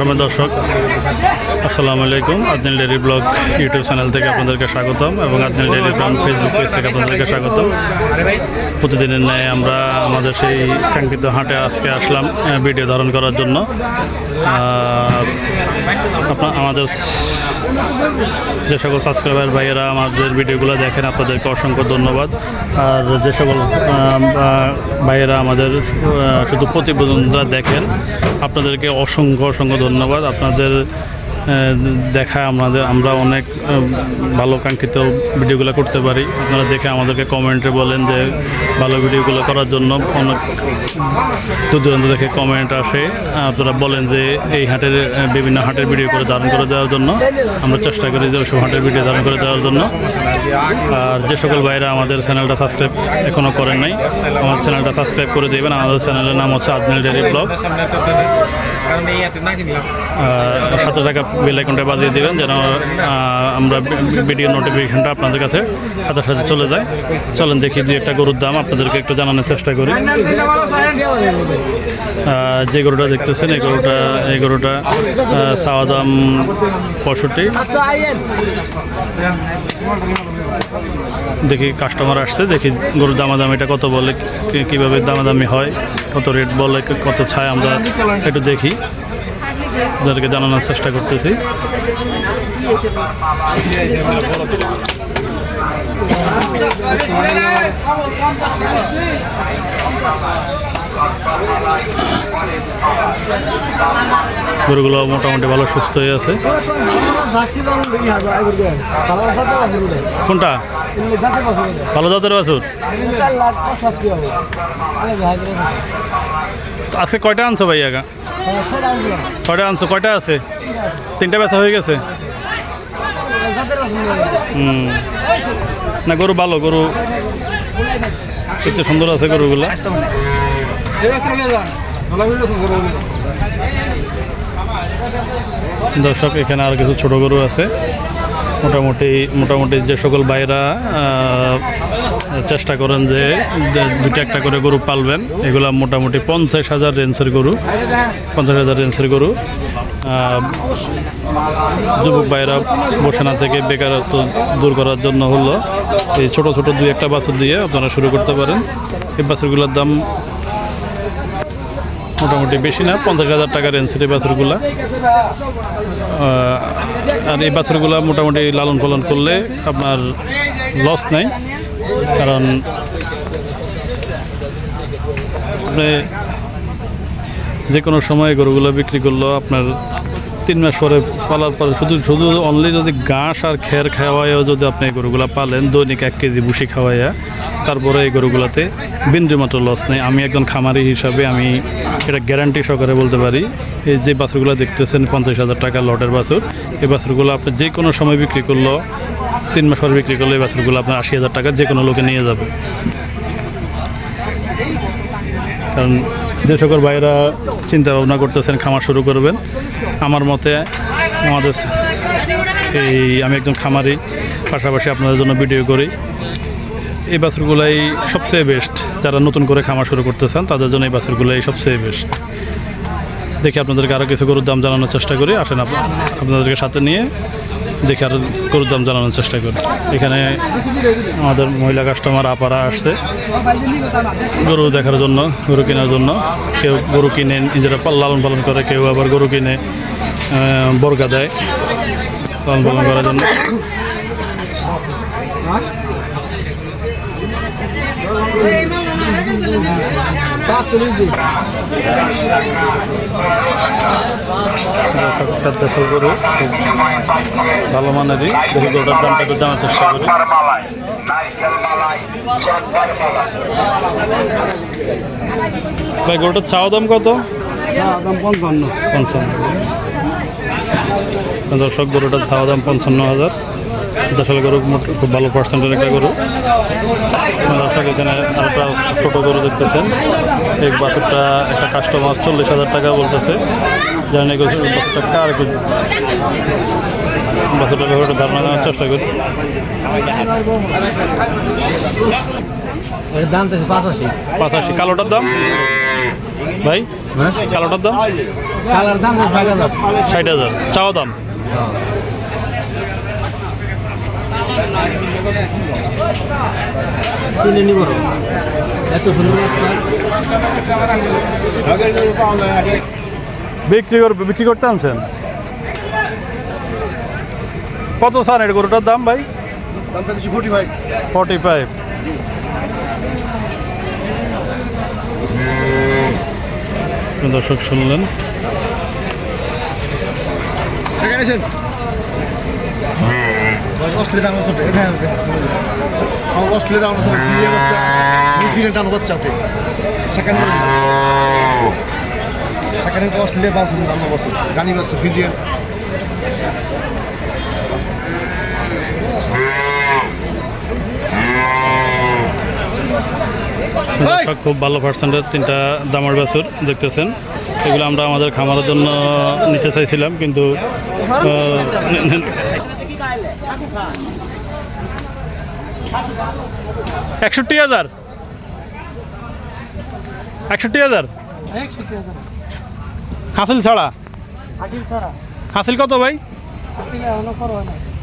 রমেন দর্শক, আসসালামু আলাইকুম। Adnil daily blog YouTube channel থেকে আপনাদেরকে স্বাগতম এবং Adnil daily blog Facebook page থেকে আপনাদেরকে স্বাগতম। প্রতিদিনের ন্যায় আমরা আমাদের সেই কাঙ্ক্ষিত হাটে আজকে আসলাম ভিডিও ধারণ করার জন্য। আমাদের যে সকল সাবস্ক্রাইবার ভাইয়েরা আমাদের ভিডিওগুলো দেখেন, আপনাদেরকে অসংখ্য ধন্যবাদ। আর যে সকল ভাইয়েরা আমাদের শুধু প্রতিবেদনটা দেখেন, আপনাদেরকে অসংখ্য অসংখ্য ধন্যবাদ। আপনাদের দেখায় আমাদের, আমরা অনেক ভালো কাঙ্ক্ষিত ভিডিওগুলো করতে পারি। আপনারা দেখে আমাদেরকে কমেন্টে বলেন যে ভালো ভিডিওগুলো করার জন্য অনেক দূর দূরান্ত দেখে কমেন্ট আসে। আপনারা বলেন যে এই হাটের বিভিন্ন হাটের ভিডিও করে ধারণ করে দেওয়ার জন্য। আমরা চেষ্টা করি যে ওইসব হাটের ভিডিও ধারণ করে দেওয়ার জন্য। আর যে সকল ভাইরা আমাদের চ্যানেলটা সাবস্ক্রাইব এখনও করেন নাই, আমার চ্যানেলটা সাবস্ক্রাইব করে দেবেন। আমাদের চ্যানেলের নাম হচ্ছে আদমিল ডেরি ব্লগ। সাথে টাকা বেল আইকনটা বাজিয়ে দেবেন যেন আমরা ভিডিও নোটিফিকেশনটা আপনাদের কাছে সাথে সাথে চলে যায়। চলেন দেখি দুই একটা গরুর দাম, আপনাদেরকে একটু জানানোর চেষ্টা করি। যে গরুটা দেখতেছেন, এই গরুটা এই গরুটা চাওয়া দাম পঁয়ষট্টি। দেখি কাস্টমার আসছে, দেখি গরুর দামাদামিটা কত বলে কীভাবে দামাদামি হয়, কত রেট বলে, কত ছায়, আমরা একটু দেখি। ওদেরকে জানানোর চেষ্টা করতেছি। গরুগুলো মোটামুটি ভালো সুস্থ হয়ে আছে। কোনটা? ভালো জাতের বাছুর? আজকে কয়টা আনছো ভাই একা কয়টা আনছো, কয়টা আছে? তিনটা বেচা হয়ে গেছে? হুম। না, গরু ভালো, গরু সুন্দর আছে গরুগুলো। দর্শক, এখানে আর কিছু ছোট গরু আছে। মোটামুটি মোটামুটি যে সকল ভাইরা চেষ্টা করেন যে দুটো একটা করে গরু পালবেন। এগুলা মোটামুটি পঞ্চাশ হাজার রেঞ্জের গরু। পঞ্চাশ হাজার রেঞ্জের গরু। যুবক ভাইরা বসে না থেকে বেকারত্ব দূর করার জন্য হলো। এই ছোট ছোট দুই একটা বাছুর দিয়ে আপনারা শুরু করতে পারেন। এই বাছুরগুলোর দাম মোটামুটি বেশি না, পঞ্চাশ হাজার টাকা রেঞ্জের এই বাছুরগুলা। আর এই বাছুরগুলা মোটামুটি লালন পালন করলে আপনার লস নেই। কারণ আপনি যে কোনো সময় গরুগুলো বিক্রি করলেও আপনার তিন মাস পরে পালার পরে শুধু শুধু অনলি যদি ঘাস আর খের খাওয়াইও যদি আপনি এই গরুগুলো পালেন, দৈনিক এক কেজি ভুসি খাওয়াইয়া, তারপরে এই গরুগুলোতে বিন্দুমাত্র লস নেই। আমি একজন খামারি হিসাবে আমি এটা গ্যারান্টি সহকারে বলতে পারি, এই যে বাছুরগুলো দেখতেছেন, পঞ্চাশ হাজার টাকা লটের বাছুর, এই বাছুরগুলো আপনি যে কোনো সময় বিক্রি করলেও তিন মাস পরে বিক্রি করলে এই বাছুরগুলো আপনার আশি হাজার টাকা যে কোনো লোকে নিয়ে যাবে। কারণ যে সকল ভাইয়েরা চিন্তা ভাবনা করতেছেন, খামার শুরু করবেন, আমার মতে আমাদের এই আমি একজন খামারি, পাশাপাশি আপনাদের জন্য ভিডিও করি। এই বাছুরগুলাই সবচেয়ে বেস্ট যারা নতুন করে খামার শুরু করতেছেন তাদের জন্য এই বাছুরগুলাই সবচেয়ে বেস্ট দেখি আপনাদেরকে আরও কিছু গরুর দাম জানানোর চেষ্টা করি। আসেন আপ- আপনাদেরকে সাথে নিয়ে দেখি আরও গরুর দাম জানানোর চেষ্টা করি। এখানে আমাদের মহিলা কাস্টমার আপারা আসছে গরু দেখার জন্য, গরু কেনার জন্য। কেউ গরু কিনে, নিজেরা লালন পালন করে, কেউ আবার গরু কিনে বরগা বর্গা দেয়। লালন পালন করার জন্য। দেশাল গরু খুব ভালো মানেরই দেখি গরুটার দামটা একটু জানার চেষ্টা করি ভাই গরুটার চাওয়া দাম কত পঞ্চান্ন। দর্শক গরুটার চাওয়া দাম পঞ্চান্ন হাজার। দেশাল গরু মোট- খুব ভালো পার্সেন্টের একটা গরু দর্শক এখানে আরেকটা ছোটো গরু দেখতেছেন। এক বাছরটা একটা কাস্টমার চল্লিশ হাজার টাকা বলতেছে। জানি বাছরটা কার বাছরটা ব্যাপারে একটা ধারণা নেওয়ার চেষ্টা করি। দাম পাঁচাশি। পাঁচাশি। কালোটার দাম? ভাই? কালোটার দাম? কালার দাম ষাট হাজার। ষাট হাজার। চাওয়া দাম? কিনে নিব এত সুন্দর বিক্রি করবে বিক্রি করতে আনছেন? কত স্যার এটা গরুটার দাম ভাই? ফর্টি ফাইভ দর্শক শুনলেন। এখানে এসেন অস্ট্রেলিয়া দাম আছে এখানে অস্ট্রেলিয়া দাম আছে বিয়ে বাচ্চা নিউজিল্যান্ড টানো বাচ্চা আছে সেখানে সেখানে অস্ট্রেলিয়া দাম গানি বাচ্চা ফিজিয়ান খুব ভালো পার্সেন্টের তিনটা দামের বাছুর দেখতেছেন। এগুলো আমরা আমাদের খামারের জন্য নিতে চাইছিলাম কিন্তু একষট্টি হাজার। একষট্টি হাজার? হাসিল ছাড়া? হাসিল কত ভাই?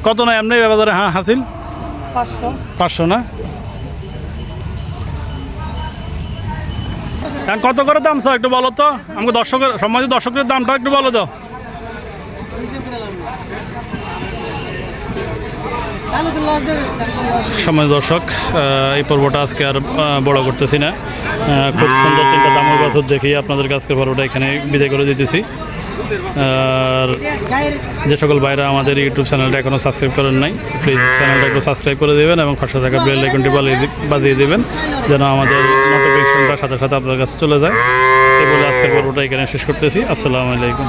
কত না এমনি বাজারে হ্যাঁ হাসিল? পাঁচশো। না? কত করে দাম স্যার একটু বলো তো? আমাকে দর্শকের সম্মানিত দর্শকের দামটা একটু বলো তো সম্মানিত দর্শক এই পর্বটা আজকে আর বড় করতেছি না। খুব সুন্দর তিনটা দামের বছর দেখেই আপনাদের আজকের পর্বটা এখানে বিদায় করে দিতেছি। আর যে সকল ভাইরা আমাদের ইউটিউব চ্যানেলটা এখনও সাবস্ক্রাইব করেন নাই প্লিজ চ্যানেলটা একটু সাবস্ক্রাইব করে দেবেন এবং পাশে থাকা বেল দি- বাজিয়ে দেবেন, যেন আমাদের নোটিফিকেশনটা সাথে সাথে আপনার কাছে চলে যায়। এই বলে আজকের পর্বটা এখানে শেষ করতেছি। আসসালামু আলাইকুম।